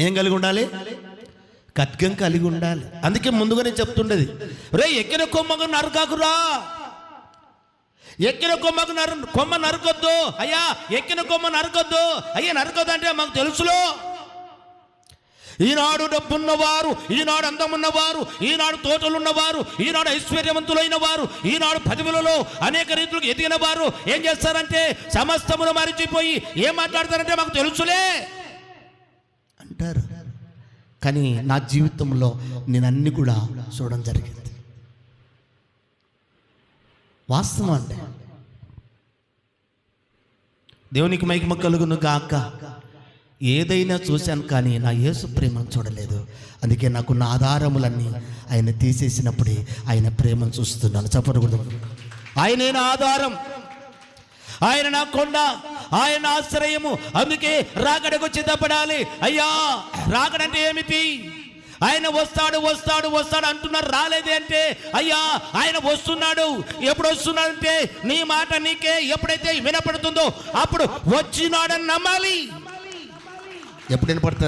ఏం కలిగి ఉండాలి? ఖడ్గం కలిగి ఉండాలి. అందుకే ముందుగానే చెప్తుండేది రే ఎక్కిన కొమ్మకు నరకాకురా ఎక్కిన కొమ్మకు నరు కొమ్మ నరకొద్దు. అయ్యా ఎక్కిన కొమ్మ నరకొద్దు. అయ్యా నరకొద్దు అంటే మాకు తెలుసులో. ఈనాడు డబ్బున్నవారు ఈనాడు అందమున్నవారు ఈనాడు తోటలున్నవారు ఈనాడు ఐశ్వర్యవంతులైన వారు ఈనాడు పదవులలో అనేక రీతులకు ఎదిగిన వారు ఏం చేస్తారంటే సమస్తమును మరిచిపోయి ఏం మాట్లాడతారంటే మాకు తెలుసులే. అంటారు కానీ నా జీవితంలో నేను అన్ని కూడా చూడడం జరిగింది. వాస్తవం అంటే దేవునికి మైకి కలుగును గాక. ఏదైనా చూశాను కానీ నా యేసు ప్రేమను చూడలేదు. అందుకే నాకున్న ఆధారములన్నీ ఆయన తీసేసినప్పుడే ఆయన ప్రేమను చూస్తున్నాను. చెప్పకూడదు ఆయనే ఆధారం. ఆయన నా కొండ ఆయన ఆశ్రయము. అందుకే రాకడకు సిద్ధపడాలి. అయ్యా రాకడంటే ఏమిటి? ఆయన వస్తాడు వస్తాడు వస్తాడు అంటున్నారు రాలేదే అంటే అయ్యా ఆయన వస్తున్నాడు. ఎప్పుడు వస్తున్నాడంటే నీ మాట నీకే ఎప్పుడైతే వినపడుతుందో అప్పుడు వచ్చినాడని నమ్మాలి. ఎప్పుడు వినపడుతుంది?